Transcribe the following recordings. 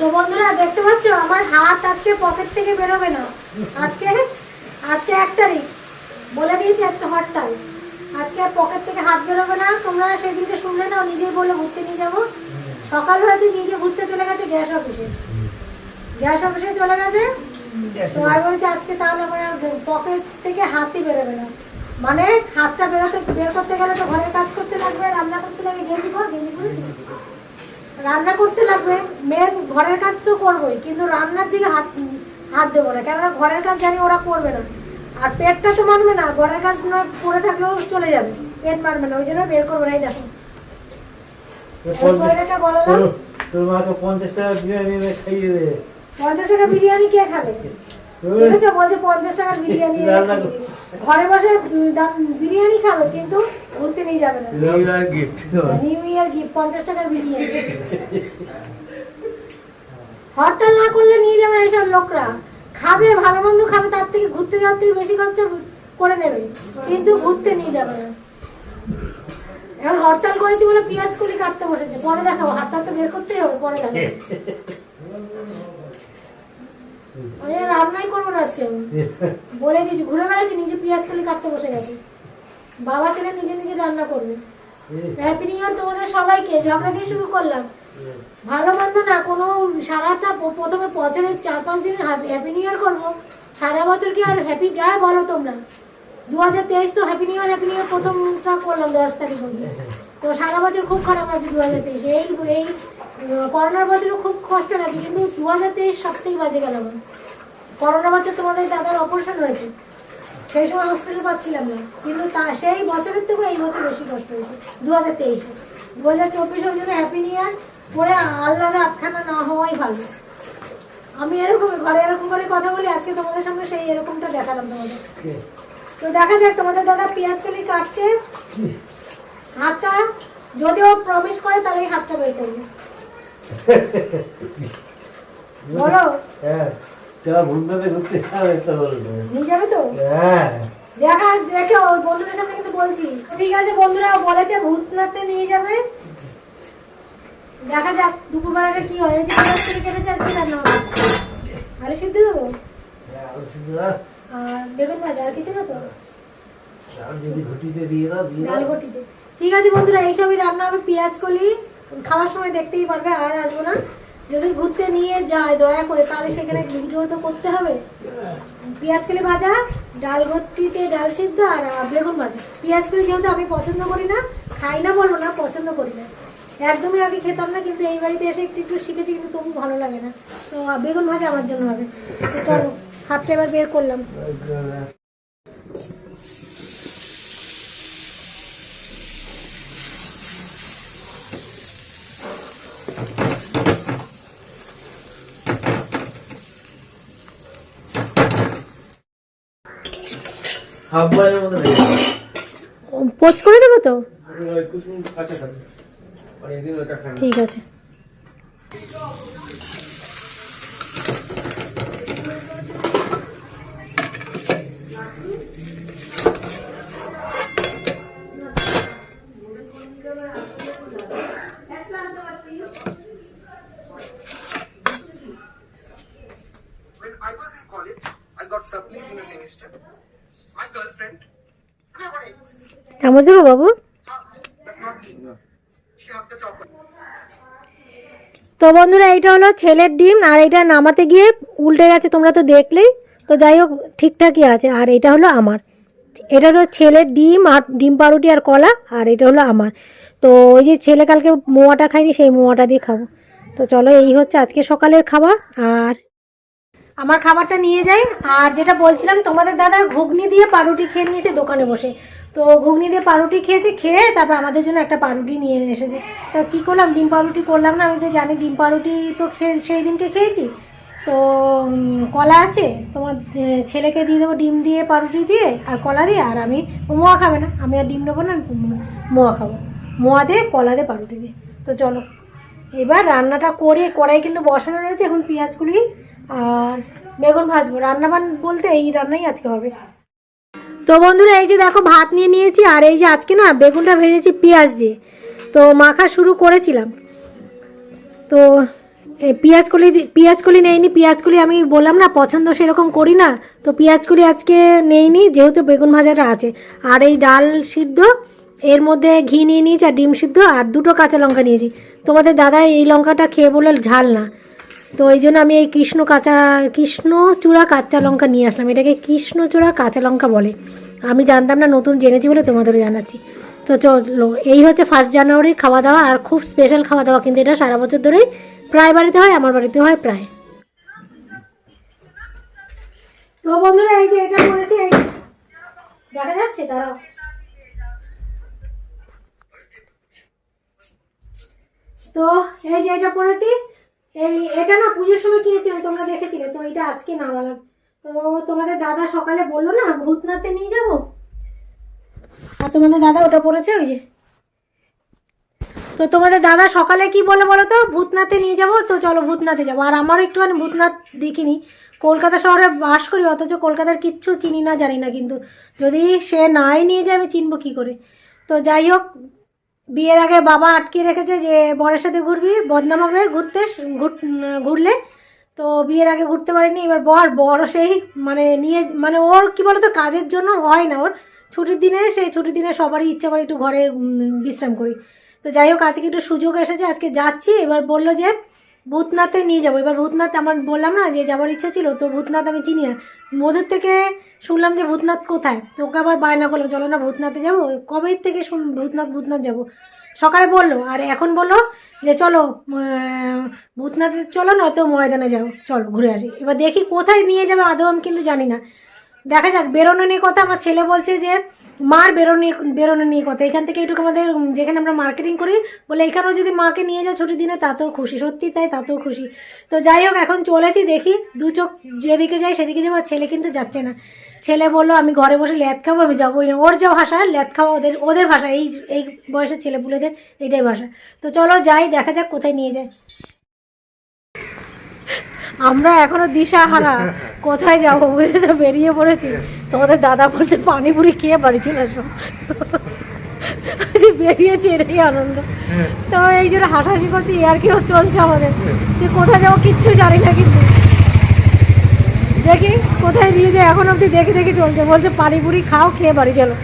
তো বন্ধুরা দেখতে পাচ্ছ? আমার হাত আজকে পকেট থেকে বেরোবে না। আজকে আজকে এক তারিখ। বলে দিয়েছি আজকে হরতাল আজকে আর পকেট থেকে হাত বেরোবে না। তোমরা সেদিনকে শুনলে না নিজেই বলে ঘুরতে নিয়ে যাব। সকাল হয়েছে নিজে ঘুরতে চলে গেছে গ্যাস অফিসে গ্যাস অফিসে চলে গেছে। তো আমি বলেছি আজকে তাহলে আমার পকেট থেকে হাতই বেরোবে না। মানে হাতটা বেরোতে বের করতে গেলে তো ঘরের কাজ করতে লাগবে রান্না করতে লাগবে গেঞ্জি কর গেঞ্জি করেছি রান্না করতে লাগবে মেন ঘরের কাজ তো করবোই কিন্তু রান্নার দিকে হাত হাত দেবো না কেননা ঘরের কাজ জানি ওরা করবে না। আর পেটটা তো মানবে না ঘরের কাজ না করে থাকলেও চলে যাবে পেট মানবে না ওই জন্য বের করব না এই দেখো। এই শরীরটা গলালাম তোর- তোর মাকে পঞ্চাশ টাকা বিরিয়ানি খাইয়ে দে পঞ্চাশ টাকা বিরিয়ানি কে খাবে? দেখেছ বলছে পঞ্চাশ টাকার বিরিয়ানি এনে রান্না খাইয়ে দে। ঘরে বসে বিরিয়ানি খাবে কিন্তু ঘুরতে নিয়ে যাবে না। New year gift new year gift পঞ্চাশ টাকার বিরিয়ানি হরতাল না করলে নিয়ে যাবে না লোকরা। খাবে ভালো মন্দ খাবে তার থেকে ঘুরতে যাওয়ার থেকে বেশি খরচা করে নেবে। কিন্তু ঘুরতে নিয়ে যাবে না। এখন হরতাল করেছি বলে পেঁয়াজ কলি কাটতে বসেছে। পরে দেখাবো হরতাল তো বের করতেই হবে পরে দেখাবো। রান্নাই করব না আজকে বলে দিয়েছি ঘুরে বেড়াচ্ছি নিজে পেঁয়াজ কলি কাটতে বসে গেছে। বাবা ছেলে নিজে নিজে রান্না করবে। হ্যাপি নিউ ইয়ার তোমাদের সবাইকে ঝগড়া দিয়ে শুরু করলাম। ভালো মন্দ না কোনো সারাটা প্রথমে বছরের চার পাঁচ দিন হ্যাপি নিউ ইয়ার করব। সারা বছর কি আর হ্যাপি যায় বলো তোমরা? দু হাজার তেইশ তো happy new year happy new year প্রথমটা করলাম দশ তারিখ। অবধি তো সারা বছর খুব খারাপ আছে দু হাজার তেইশ। এই এই করোনার বছরও খুব কষ্ট গেছে কিন্তু দু হাজার তেইশ সব থেকে বাজে গেল আমার। করোনা বছর তোমাদের দাদার অপারেশন হয়েছে। সেই সময় হসপিটাল পাচ্ছিলাম না। কিন্তু তা সেই বছরের থেকে এই বছর বেশি কষ্ট হয়েছে দু হাজার তেইশে। দু হাজার চব্বিশে ওই জন্য হ্যাপি নিউ ইয়ার করে আল্লাদা আটখানা না হওয়াই ভালো। আমি এরকম ঘরে এরকম করে কথা বলি আজকে তোমাদের সামনে সেই এরকমটা দেখালাম তোমাদের। তো দেখা যাক তোমাদের দাদা পেঁয়াজ কলি কাটছে হাতটা যদি ও প্রমিস করে তাহলে এই হাতটা বের করবে। বলো। হ্যাঁ। যারা বন্ধুদের ঘুরতে যাবে তো বলবে। নিয়ে যাবে তো? হ্যাঁ। দেখা দেখে বন্ধুদের সামনে কিন্তু বলছি। ঠিক আছে বন্ধুরা বলেছে ভূতনাথে নিয়ে যাবে। দেখা যাক দুপুরবেলাটা কি হয়। যে কেটেছে আর কি রান্না হবে সিদ্ধ দেবো? আর বেগুন ভাজা আর কিছু না তো? ঠিক আছে বন্ধুরা এইসবই রান্না হবে। পেঁয়াজ কলি খাওয়ার সময় দেখতেই পারবে আর আসব না। যদি ঘুরতে নিয়ে যায়, দয়া করে তাহলে সেখানে ভিডিও তো করতে হবে। পেঁয়াজ কলি ভাজা ডাল ঘটিতে ডাল সিদ্ধ আর বেগুন ভাজা। পেঁয়াজ কলি যেহেতু আমি পছন্দ করি না, খাই না বলব না, পছন্দ করি না। একদমই আগে খেতাম না, কিন্তু এই বাড়িতে এসে একটু একটু শিখেছি, কিন্তু তবু ভালো লাগে না। তো বেগুন ভাজা আমার জন্য হবে। তো চলো, হাতটা এবার বের করলাম। হাফ বয়েলের মধ্যে হয়ে যাবে। পোস্ট করে দেবো তো? অনেকদিন ওটা খাই ঠিক আছে। দেবো বাবু. তো বন্ধুরা, এইটা হলো ছেলের ডিম, আর এটা নামাতে গিয়ে উল্টে গেছে, তোমরা তো দেখলেই। তো যাই হোক, ঠিকঠাকই আছে, আর এটা হলো আমার। এটা হলো ছেলের ডিম, আর ডিম পাউরুটি আর কলা, আর এটা হলো আমার। তো ওই যে ছেলে কালকে মোয়াটা খাইনি সেই মোয়াটা দিয়ে খাব। তো চলো, এই হচ্ছে আজকে সকালের খাবার, আর আমার খাবারটা নিয়ে যাই। আর যেটা বলছিলাম, তোমাদের দাদা ঘুগনি দিয়ে পাউরুটি খেয়ে নিয়েছে দোকানে বসে। তো ঘুগনি দিয়ে পাউরুটি খেয়েছে, খেয়ে তারপর আমাদের জন্য একটা পাউরুটি নিয়ে এসেছে। তো কী করলাম? ডিম পাউরুটি করলাম না, আমি তো জানি ডিম পাউরুটি তো খেয়ে, সেই দিনকে খেয়েছি। তো কলা আছে, তোমার ছেলেকে দিয়ে দেবো ডিম দিয়ে, পাউরুটি দিয়ে, আর কলা দিয়ে, আর আমি মোয়া খাবে না। আমি আর ডিম নেব না মোয়া খাব। মোয়া দিয়ে, কলা দিয়ে, পাউরুটি দিয়ে। তো চলো, এবার রান্নাটা করে, কড়াই কিন্তু বসানো রয়েছে, এখন পেঁয়াজগুলি আর বেগুন ভাজবো। রান্না বান বলতে এই রান্নাই আজকে হবে। তো বন্ধুরা এই যে দেখো ভাত নিয়ে নিয়েছি আর এই যে আজকে না বেগুনটা ভেজেছি পেঁয়াজ দিয়ে। তো মাখা শুরু করেছিলাম। তো এ, পেঁয়াজ কলি দি- পেঁয়াজ কলি নেইনি পেঁয়াজ কলি আমি বললাম না পছন্দ সেরকম করি না। তো পেঁয়াজ কলি আজকে নেইনি যেহেতু বেগুন ভাজাটা আছে। আর এই ডাল সিদ্ধ এর মধ্যে ঘি নিয়ে নিয়েছি আর ডিম সিদ্ধ আর দুটো কাঁচা লঙ্কা নিয়েছি। তোমাদের দাদা এই লঙ্কাটা খেয়ে বলল ঝাল না। তো এই জন্য আমি এই কৃষ্ণ কাঁচা কৃষ্ণচূড়া কাঁচা লঙ্কা নিয়ে আসলাম। এটাকে কৃষ্ণচূড়া কাঁচা লঙ্কা বলে। আমি জানতাম না, নতুন জেনেছি বলে তোমাদের জানাচ্ছি। তো চলো, এই হচ্ছে ফার্স্ট জানুয়ারির খাওয়া দাওয়া আর খুব স্পেশাল খাওয়া দাওয়া কিন্তু এটা সারা বছর ধরেই প্রায় বাড়িতে হয়, আমার বাড়িতে হয় প্রায়। তো বন্ধুরা, এই যে এটা করেছি, এই দেখা যাচ্ছে? দাঁড়াও। তো এই যে এটা পড়েছি এই, এটা না পুজোর সময় কিনেছিলাম, তোমরা দেখেছিলে, তো এটা আজকে নামালাম। তো তোমাদের দাদা সকালে বলল না, ভূতনাথে নিয়ে যাব? আর তোমাদের দাদা ওটা পড়েছে ওই যে। তো তোমাদের দাদা সকালে কি বলে বলো তো? ভূতনাথে নিয়ে যাব, তো চলো ভূতনাথে যাব। আর আমারও একটুখানি ভূতনাথ দেখিনি। কলকাতা শহরে বাস করি, অথচ কলকাতার কিচ্ছু চিনি না, জানি না, কিন্তু যদি সে নাই নিয়ে যায়, আমি চিনবো কী করে? তো যাই হোক বিয়ের আগে বাবা আটকে রেখেছে যে বরের সাথে ঘুরবি, বদনাম হবে, ঘুরতে, ঘুর- ঘুরলে। তো বিয়ের আগে ঘুরতে পারিনি, এবার বর বড় সেই মানে নিয়ে মানে ওর কি বলতো, কাজের জন্য হয় না ওর। ছুটির দিনে, সেই ছুটির দিনে সবারই ইচ্ছা করে একটু ঘরে বিশ্রাম করি। তো যাই হোক, আজকে একটু সুযোগ এসেছে, আজকে যাচ্ছি। এবার বলল যে ভূতনাথে নিয়ে যাব। এবার ভূতনাথ আমার বললাম না যে যাওয়ার ইচ্ছা ছিল, তো ভূতনাথ আমি চিনি না। মধুর থেকে শুনলাম যে ভূতনাথ কোথায়? তো ওকে আবার বায়না করলাম, চলো না ভূতনাথে যাব। কবে থেকে শুন ভূতনাথ ভূতনাথ যাব? সকালে বলল, আর এখন বলল যে চলো ভূতনাথে চলো নয়তো ময়দানে যাও চলো, ঘুরে আসি। এবার দেখি কোথায় নিয়ে যাবে আদৌ আমি কিন্তু জানি না। দেখা যাক, বেরোনো নিয়ে কথা আমার ছেলে বলছে যে, মার বেরোনো বেরোনো নিয়ে কথা। এখান থেকে একটু আমাদের যেখানে আমরা মার্কেটিং করি, বলে এখানেও যদি মাকে নিয়ে যাও ছুটির দিনে, তাতেও খুশি। সত্যি তাই, তাতেও খুশি। তো যাই হোক, এখন চলেছি দেখি, দু চোখ যেদিকে যাই সেদিকে যাব ছেলে কিন্তু যাচ্ছে না। ছেলে বলল, আমি ঘরে বসে ল্যাদ খাব, আমি যাবোই না। ওর যা ভাষা ল্যাদ খাওয়া ওদের ওদের ভাষা, এই এই বয়সের ছেলেপুলেদের এইটাই ভাষা। তো চলো যাই, দেখা যাক কোথায় নিয়ে যায়। আমরা এখনও দিশা হারা কোথায় যাব বুঝেছ? বেরিয়ে পড়েছি। তোমাদের দাদা বলছে পানিপুরি খেয়ে বাড়ি চলে আসো। যে বেরিয়েছি এটাই আনন্দ। তো এই জন্য হাসাহাসি করছি আর কিও চলছে আমাদের। যে কোথায় যাব কিচ্ছু জানি না কিন্তু। দেখি কোথায় নিয়ে যায় এখন অবধি দেখে দেখে চলছে। বলছে পানিপুরি খাও খেয়ে বাড়ি চলো।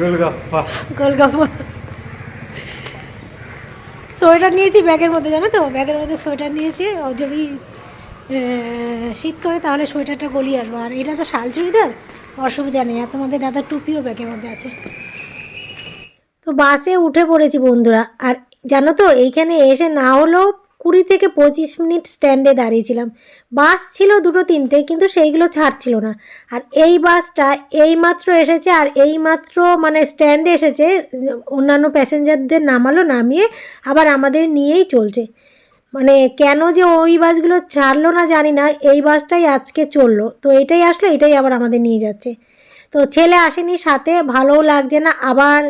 গোলগাপ্পা। গোলগাপ্পা। সোয়েটার নিয়েছি ব্যাগের মধ্যে জানো তো? ব্যাগের মধ্যে সোয়েটার নিয়েছি যদি শীত করে তাহলে সোয়েটারটা গলিয়ে আসব। আর এটা তো শাল চুড়িদার? অসুবিধা নেই। আর তোমাদের দাদা টুপিও ব্যাগের মধ্যে আছে। তো বাসে উঠে পড়েছি বন্ধুরা। আর জানো তো, এইখানে এসে না হলেও কুড়ি থেকে পঁচিশ মিনিট স্ট্যান্ডে দাঁড়িয়েছিলাম। বাস ছিল দুটো তিনটে, কিন্তু সেইগুলো ছাড়ছিল না। আর এই বাসটা এইমাত্র এসেছে, আর এইমাত্র মানে স্ট্যান্ডে এসেছে। অন্যান্য প্যাসেঞ্জারদের নামালো, নামিয়ে আবার আমাদের নিয়েই চলছে। মানে কেন যে ওই বাসগুলো ছাড়লো না জানি না, এই বাসটাই আজকে চলল। তো এটাই আসলো, এটাই আবার আমাদের নিয়ে যাচ্ছে। তো ছেলে আসেনি সাথে, ভালোও লাগছে না। আবার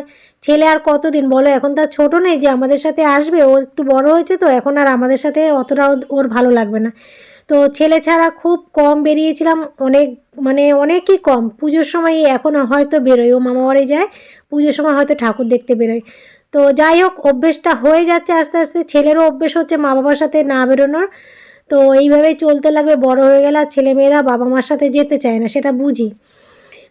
ছেলে আর কতদিন? বলো, এখন তার ছোটো নেই যে আমাদের সাথে আসবে, ও একটু বড় হয়েছে তো, এখন আর আমাদের সাথে অতটাও ওর ভালো লাগবে না। তো ছেলে ছাড়া খুব কম বেরিয়েছিলাম, অনেক মানে অনেকই কম। পুজোর সময় এখন হয়তো বেরোয়, ও মামা বাড়ি যায়, পুজোর সময় হয়তো ঠাকুর দেখতে বেরোয়। তো যাই হোক, অভ্যেসটা হয়ে যাচ্ছে আস্তে আস্তে। ছেলেরও অভ্যেস হচ্ছে মা বাবার সাথে না বেরোনোর। তো এইভাবেই চলতে লাগবে, বড় হয়ে গেলে আর ছেলেমেয়েরা বাবা মার সাথে যেতে চায় না, সেটা বুঝি।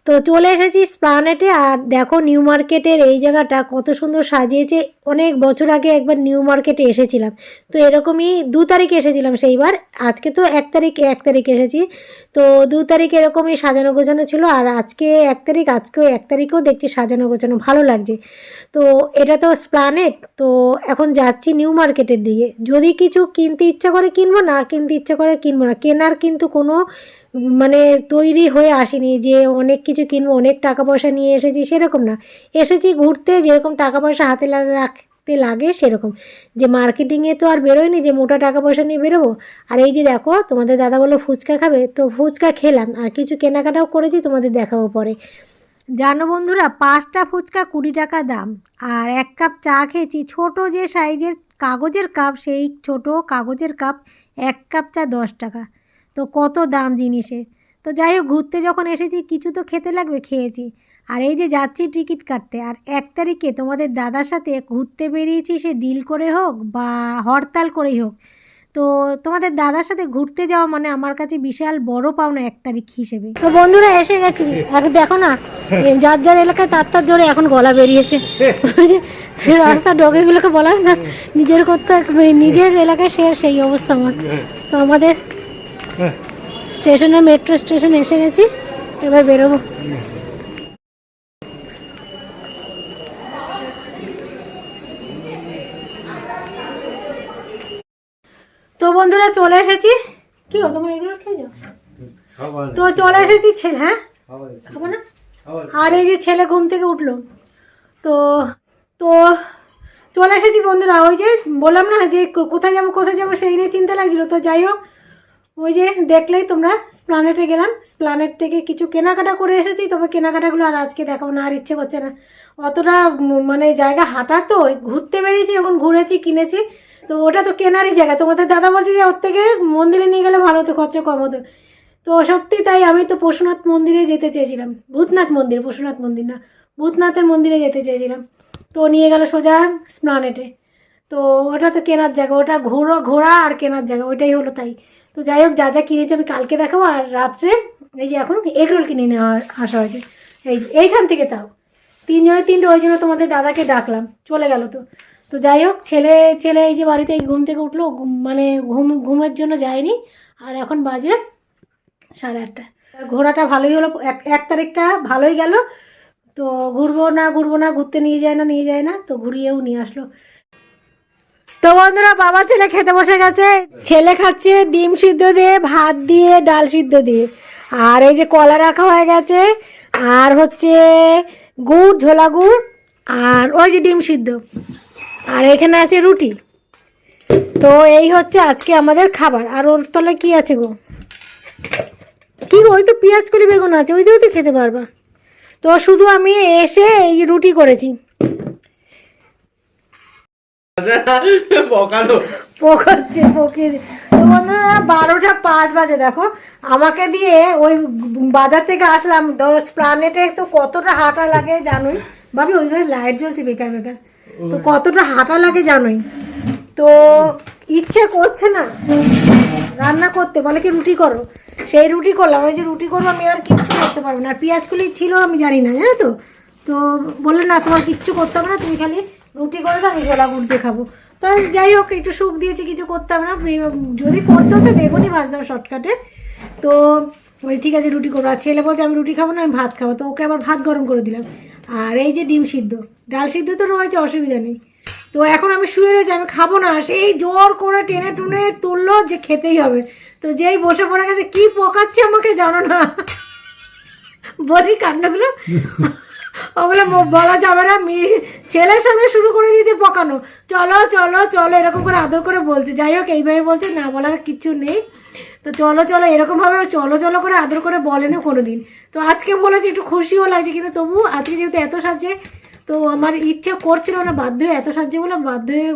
তো চলে এসেছি স্প্লানেটে, আর দেখো নিউ মার্কেটের এই জায়গাটা কত সুন্দর সাজিয়েছে। অনেক বছর আগে একবার নিউ মার্কেটে এসেছিলাম। তো এরকমই দু তারিখে এসেছিলাম সেইবার। আজকে তো এক তারিখ এক তারিখ এসেছি। তো দু তারিখ এরকমই সাজানো গোছানো ছিল, আর আজকে এক তারিখ, আজকেও এক তারিখেও দেখছি সাজানো গোছানো ভালো লাগছে। তো এটা তো স্প্লানেট, তো এখন যাচ্ছি নিউ মার্কেটের দিকে। যদি কিছু কিনতে ইচ্ছা করে কিনবো, না কিনতে ইচ্ছা করে কিনবো না। কেনার কিন্তু কোনো মানে তৈরি হয়ে আসিনি যে অনেক কিছু কিনবো, অনেক টাকা পয়সা নিয়ে এসেছি সেরকম না। এসেছি ঘুরতে, যেরকম টাকা পয়সা হাতে রাখতে লাগে সেরকম। যে মার্কেটিংয়ে তো আর বেরোয়নি যে মোটা টাকা পয়সা নিয়ে বেরোবো। আর এই যে দেখো, তোমাদের দাদা বলল ফুচকা খাবে, তো ফুচকা খেলাম। আর কিছু কেনাকাটাও করেছি, তোমাদের দেখাবো পরে। জানো বন্ধুরা, পাঁচটা ফুচকা কুড়ি টাকা দাম। আর এক কাপ চা খেয়েছি, ছোট যে সাইজের কাগজের কাপ, সেই ছোট কাগজের কাপ এক কাপ চা দশ টাকা। তো কত দাম জিনিসের। তো যাই হোক, ঘুরতে যখন এসেছি, কিছু তো খেতে লাগবে, খেয়েছি। আর এই যে যাচ্ছি টিকিট কাটতে, আর এক তারিখে তোমাদের দাদার সাথে ঘুরতে বেরিয়েছি, সে ডিল করে হোক বা হরতাল করেই হোক। তো তোমাদের দাদার সাথে ঘুরতে যাওয়া মানে আমার কাছে বিশাল বড় পাওনা এক তারিখ হিসেবে। তো বন্ধুরা, এসে গেছি। দেখো না যার যার এলাকায় তার তার জোরে এখন গলা বেরিয়েছে। রাস্তার ডগেগুলোকে বলা না, নিজের করতে নিজের এলাকায় সে সেই অবস্থা আমার। তো আমাদের স্টেশনে, মেট্রো স্টেশন এসে গেছি, এবার বেরোবো। তো বন্ধুরা, চলে এসেছি। কি গো, তোমার এগুলো খেয়ে যাও তো চলে এসেছি ছেলে হ্যাঁ? খাব না? আর এই যে ছেলে ঘুম থেকে উঠল। তো তো চলে এসেছি বন্ধুরা, ওই যে বললাম না যে কোথায় যাব কোথায় যাব সেই নিয়ে চিন্তা লাগছিল। তো যাই হোক ওই যে দেখলেই তোমরা, স্প্লানেটে গেলাম, স্প্লানেট থেকে কিছু কেনাকাটা করে এসেছি, তবে কেনাকাটাগুলো আর আজকে দেখাবো না, আর ইচ্ছে করছে না। অতটা মানে জায়গা হাঁটা তো ঘুরতে বেরিয়েছি, এখন ঘুরেছি, কিনেছি, তো ওটা তো কেনারই জায়গা। তোমাদের দাদা বলছে যে ওর থেকে মন্দিরে নিয়ে গেলে ভালো হতো খরচা কম হতো। তো সত্যি তাই আমি তো পশুনাথ মন্দিরে যেতে চেয়েছিলাম। ভূতনাথ মন্দির, পশুনাথ মন্দির না, ভূতনাথের মন্দিরে যেতে চেয়েছিলাম। তো নিয়ে গেল সোজা স্প্লানেটে। তো ওটা তো কেনার জায়গা, ওটা ঘোরা ঘোরা আর কেনার জায়গা, ওইটাই হলো তাই। তো যাই হোক, যা যা কিনেছি আমি কালকে দেখাবো, আর রাত্রে এই যে এখন এগরোল কিনে নেওয়া আসা হয়েছে। এই এইখান থেকে তাও। তিনজনের তিনটে, ওই জন্য তোমাদের দাদাকে ডাকলাম, চলে গেল তো। তো যাই হোক, ছেলে ছেলে এই যে বাড়িতে ঘুম থেকে উঠল মানে ঘুম, ঘুমের জন্য যায়নি, আর এখন বাজে সাড়ে আটটা। ঘোরাটা ভালোই হলো, এক এক তারিখটা ভালোই গেল। তো ঘুরবো না ঘুরবো না, ঘুরতে নিয়ে যায় না, নিয়ে যায় না, তো ঘুরিয়েও নিয়ে আসলো। তো বন্ধুরা, বাবা ছেলে খেতে বসে গেছে। ছেলে খাচ্ছে ডিম সিদ্ধ দিয়ে, ভাত দিয়ে, ডাল সিদ্ধ দিয়ে। আর এই যে কলা রাখা হয়ে গেছে, আর হচ্ছে গুড়, ঝোলা গুড়, আর ওই যে ডিম সিদ্ধ। আর এখানে আছে রুটি। তো এই হচ্ছে আজকে আমাদের খাবার। আর ওর তলায় কি আছে গো? কি গো, ওই তো পেঁয়াজ কলি বেগুন আছে, ওই দিয়েও তো খেতে পারবা। তো শুধু আমি এসে এই রুটি করেছি। পোকাচ্ছে বন্ধুরা বারোটা পাঁচ বাজে দেখো। আমাকে দিয়ে ওই বাজার থেকে আসলাম। ধর প্ল্যানেটে তো কতটা হাঁটা লাগে জানোই। ভাবি ওই ঘরে লাইট জ্বলছে বেকার বেকার। তো কতটা হাঁটা লাগে জানোই। তো ইচ্ছে করছে না। রান্না করতে বলে কি রুটি করো? সেই রুটি করলাম। ওই যে রুটি করব আমি আর কিচ্ছু করতে পারব না। আর পেঁয়াজ কুলি ছিল আমি জানি না জানো তো? তো বললে না তোমার কিচ্ছু করতে হবে না তুমি খালি রুটি করে তো আমি ঝোলা গুড় খাব। তো যাই হোক, একটু সুখ দিয়েছি, কিছু করতে হবে না যদি করতে হতো বেগুনই ভাজতাম শর্টকাটে। তো ওই ঠিক আছে, রুটি করব। আর ছেলে বলছে, আমি রুটি খাব না, আমি ভাত খাব। তো ওকে আবার ভাত গরম করে দিলাম। আর এই যে ডিম সিদ্ধ, ডাল সিদ্ধ তো রয়েছে, অসুবিধা নেই। তো এখন আমি শুয়ে রয়েছি, আমি খাব না। সেই জোর করে টেনে টুনে তুললো যে খেতেই হবে। তো যেই বসে পড়ে গেছে, কি পকাচ্ছে আমাকে জানো না। বলি কান্নাগুলো ওগুলো বলা যাবে না, মেয়ে ছেলের সামনে শুরু করে দিয়েছে পকানো। চলো চলো চলো, এরকম করে আদর করে বলছে। যাই হোক, এইভাবে বলছে, না বলার কিচ্ছু নেই। তো চলো চলো, এরকমভাবে চলো চলো করে আদর করে বলে না কোনো দিন তো আজকে বলেছে, একটু খুশিও লাগছে, কিন্তু তবু আজকে যেহেতু এত সাজে তো আমার ইচ্ছে করছিল না, বাধ্য হয়ে এত সাজে বলে বাধ্য হয়ে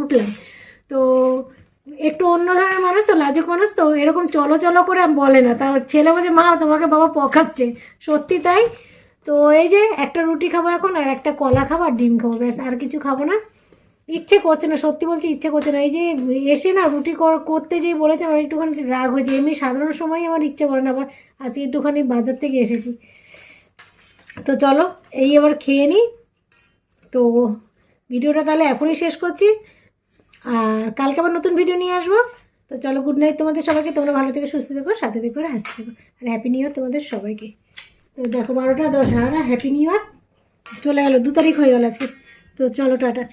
উঠলাম। তো একটু অন্য ধরনের মানুষ তো, লাজুক মানুষ তো, এরকম চলো চলো করে বলে না। তা ছেলে বলছে, মা, তোমাকে বাবা পকাচ্ছে। সত্যি তাই? তো এই যে একটা রুটি খাব এখন আর একটা কলা খাব আর ডিম খাব, ব্যাস, আর কিছু খাব না। ইচ্ছে করছে না, সত্যি বলছি ইচ্ছে করছে না। এই যে এসে না রুটি কর- করতে যেই বলেছে আমার একটুখানি রাগ হয়েছে। এমনি সাধারণ সময় আমার ইচ্ছে করে না, আবার আজকে একটুখানি বাজার থেকে এসেছি। তো চলো, এই এবার খেয়ে নিই তো ভিডিওটা তাহলে এখনই শেষ করছি। আর কালকে আবার নতুন ভিডিও নিয়ে আসব। তো চলো গুড নাইট তোমাদের সবাইকে। তোমরা ভালো থেকে, সুস্থ থেকো, সাথে থেকো, আর হ্যাপি নিউ ইয়ার তোমাদের সবাইকে। তো দেখো বারোটা, দশ আর হ্যাপি নিউ ইয়ার চলে গেলো, দু তারিখ হয়ে গেল আজকে। তো চলো, টাটা।